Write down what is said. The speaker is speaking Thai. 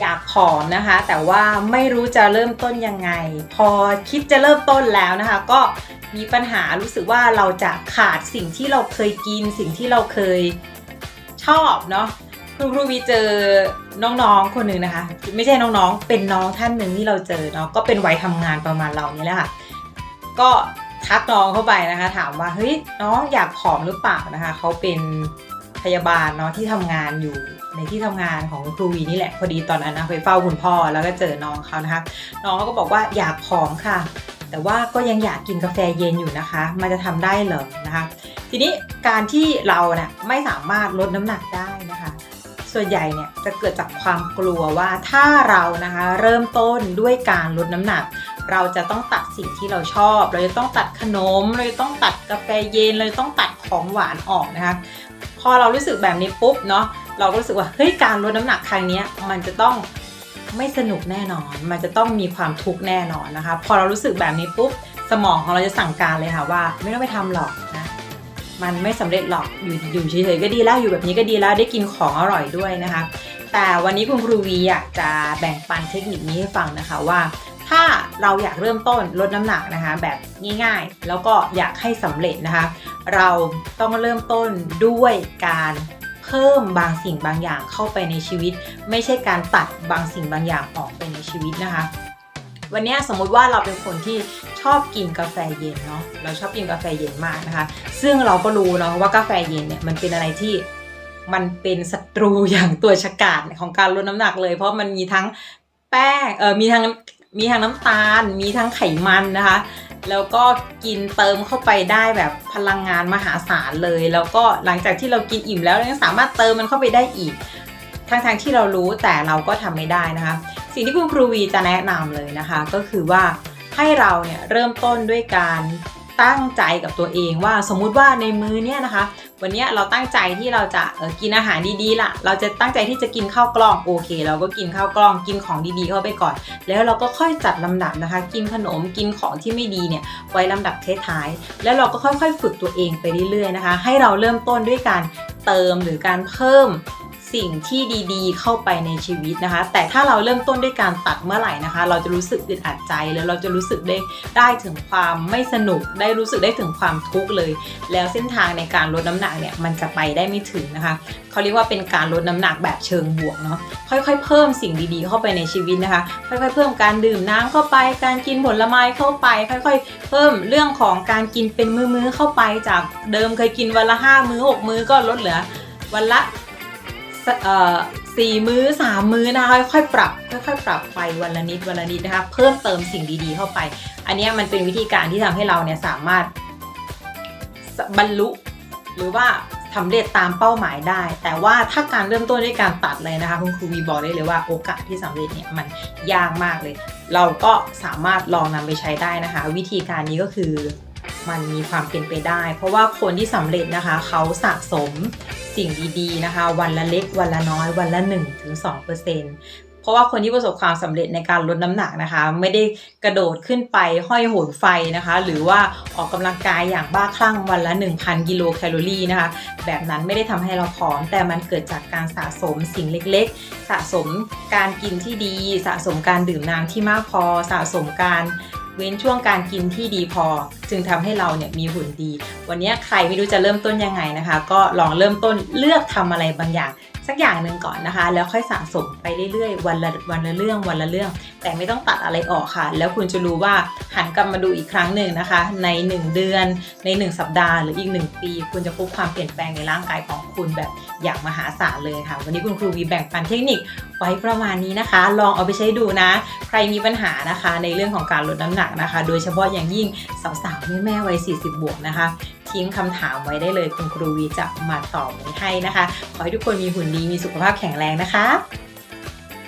อยากผอมนะคะ แต่ว่าไม่รู้จะเริ่มต้นยังไง พอคิดจะเริ่มต้นแล้วนะคะ ก็มีปัญหารู้สึกว่าเราจะขาดสิ่งที่เราเคยกิน สิ่งที่เราเคยชอบเนาะคุณครูวีเจอน้องๆคนหนึ่งนะคะ ไม่ใช่น้องๆ เป็นน้องท่านหนึ่งที่เราเจอเนาะก็เป็นวัยทำงานประมาณเรานี่แหละค่ะ ก็ทักน้องเข้าไปนะคะ ถามว่าเฮ้ยน้องอยากผอมหรือเปล่านะคะเขาเป็นพยาบาลเนาะที่ทำงานอยู่ ในที่ทำงานของครูวีนี่แหละพอดีตอนนั้นนะไปเฝ้าคุณพ่อแล้วก็เจอน้องเขานะคะน้องเขาก็บอกว่าอยากผอมค่ะ แต่ว่าก็ยังอยากกินกาแฟเย็นอยู่นะคะ มันจะทำได้เหรอนะคะ ทีนี้การที่เราเนี่ยไม่สามารถลดน้ำหนักได้นะคะ ส่วนใหญ่เนี่ยจะเกิดจากความกลัวว่าถ้าเรานะคะเริ่มต้นด้วยการลดน้ำหนักเราจะต้องตัดสิ่งที่เราชอบ เราจะต้องตัดขนม เราจะต้องตัดกาแฟเย็น เราจะต้องตัดของหวานออกนะคะ พอเรารู้สึกแบบนี้ปุ๊บเนาะ เราก็รู้สึกว่าเฮ้ยการลดน้ำหนักครั้งนี้มันจะต้องไม่สนุกแน่นอน มันจะต้องมีความทุกข์แน่นอนนะคะ พอเรารู้สึกแบบนี้ปุ๊บสมองของเราจะสั่งการเลยค่ะว่า ไม่ต้องไปทำหรอกนะ มันไม่สำเร็จหรอกอยู่อยู่เฉยๆก็ดีแล้วอยู่แบบนี้ก็ดีแล้วได้กินของอร่อยด้วยนะคะ แต่วันนี้คุณครูวีอยากจะแบ่งปันเทคนิคนี้ให้ฟังนะคะว่าถ้าเราอยากเริ่มต้นลดน้ำหนักนะคะ แบบง่ายๆ แล้วก็อยากให้สำเร็จนะคะ เราต้องเริ่มต้นด้วยการ เพิ่มบางสิ่งบางอย่างเข้าไปในชีวิต ไม่ใช่การตัดบางสิ่งบางอย่างออกไปในชีวิตนะคะ วันนี้สมมุติว่าเราเป็นคนที่ชอบกินกาแฟเย็นเนาะเราชอบกินกาแฟเย็นมากนะคะ ซึ่งเราก็รู้เนาะว่ากาแฟเย็นเนี่ยมันเป็นอะไรที่มันเป็นศัตรูอย่างตัวฉกาจของการลดน้ำหนักเลย เพราะมันมีทั้งแป้งเออมีทั้งมีทั้งน้ำตาล มีทั้งไขมันนะคะ แล้วก็กินเติมเข้าไปได้แบบพลังงานมหาศาลเลย แล้วก็หลังจากที่เรากินอิ่มแล้วเรายังสามารถเติมมันเข้าไปได้อีกทั้งทางๆที่เรารู้แต่เราก็ทำไม่ได้นะคะ สิ่งที่คุณครูวีจะแนะนำเลยนะคะ ก็คือว่าให้เราเนี่ยเริ่มต้นด้วยการตั้งใจกับตัวเองว่าสมมุติว่าในมือเนี่ยนะคะ วันนี้เราตั้งใจที่เราจะเออกินอาหารดีๆล่ะ เราจะตั้งใจที่จะกินข้าวกล้องโอเค เราก็กินข้าวกล้องกินของดีๆเข้าไปก่อน แล้วเราก็ค่อยจัดลำดับนะคะ กินขนมกินของที่ไม่ดีเนี่ยไว้ลำดับท้ายๆแล้วเราก็ค่อยๆ ฝึกตัวเองไปเรื่อยๆนะคะ ให้เราเริ่มต้นด้วยการเติมหรือการเพิ่ม สิ่งที่ดีๆ เข้าไปในชีวิตนะคะ แต่ถ้าเราเริ่มต้นด้วยการตัดเมื่อไหร่นะคะ เราจะรู้สึกอึดอัดใจแล้วเราจะรู้สึกได้ได้ถึงความไม่สนุก ได้รู้สึกได้ถึงความทุกข์เลย แล้วเส้นทางในการลดน้ำหนักเนี่ยมันจะไปได้ไม่ถึงนะคะเขาเรียกว่าเป็นการลดน้ำหนักแบบเชิงบวกเนาะค่อยๆ เพิ่มสิ่งดีๆ เข้าไปในชีวิตนะคะ ค่อยๆ เพิ่มการดื่มน้ำเข้าไป การกินผลไม้เข้าไป ค่อยๆ เพิ่มเรื่องของการกินเป็นมื้อๆเข้าไปจากเดิมเคยกินวันละห้ามื้อหกมื้อก็ลดเหลือวันละ สี่มื้อสามมื้อนะคะค่อยๆปรับค่อยๆปรับไปวันละนิดวันละนิดนะคะเพิ่มเติมสิ่งดีๆเข้าไป อันนี้มันเป็นวิธีการที่ทำให้เราเนี่ยสามารถบรรลุหรือว่าสำเร็จตามเป้าหมายได้ แต่ว่าถ้าการเริ่มต้นด้วยการตัดเลยนะคะคุณครูวีบอกได้เลยว่าโอกาสที่สำเร็จเนี่ยมันยากมากเลย เราก็สามารถลองนำไปใช้ได้นะคะ วิธีการนี้ก็คือ มันมีความเป็นไปได้ เพราะว่าคนที่สำเร็จนะคะเขาสะสมสิ่งดีๆนะคะ วันละเล็กวันละน้อยวันละ1-2%เพราะว่าคนที่ประสบความสำเร็จในการลดน้ำหนักนะคะ ไม่ได้กระโดดขึ้นไปห้อยโหนไฟนะคะ หรือว่าออกกำลังกายอย่างบ้าคลั่งวันละ 1,000 กิโลแคลอรี่นะคะ แบบนั้นไม่ได้ทำให้เราผอม แต่มันเกิดจากการสะสมสิ่งเล็กๆ สะสมการกินที่ดี สะสมการดื่มน้ำที่มากพอ สะสมการ เว้นช่วงการกินที่ดีพอ จึงทำให้เราเนี่ยมีหุ่นดี วันนี้ใครไม่รู้จะเริ่มต้นยังไงนะคะ ก็ลองเริ่มต้นเลือกทำอะไรบางอย่าง สักอย่างหนึ่งก่อนนะคะ แล้วค่อยสะสมไปเรื่อยๆ วันละวันละเรื่องวันละเรื่อง แต่ไม่ต้องตัดอะไรออกค่ะ แล้วคุณจะรู้ว่าหันกลับมาดูอีกครั้งหนึ่งนะคะ ใน 1 เดือน ใน 1 สัปดาห์หรืออีก 1 ปี คุณจะพบความเปลี่ยนแปลงในร่างกายของคุณแบบอย่างมหาศาลเลยค่ะ วันนี้คุณครูวีแบ่งปันเทคนิคไว้ประมาณนี้นะคะ ลองเอาไปใช้ดูนะ ใครมีปัญหานะคะ ในเรื่องของการลดน้ำหนักนะคะ โดยเฉพาะอย่างยิ่งสาวๆแม่ๆวัย40 บวกนะคะ ทิ้งคำถามไว้ได้เลยคุณครูวีจะมาตอบให้นะคะ ขอให้ทุกคนมีหุ่นดีมีสุขภาพแข็งแรงนะคะ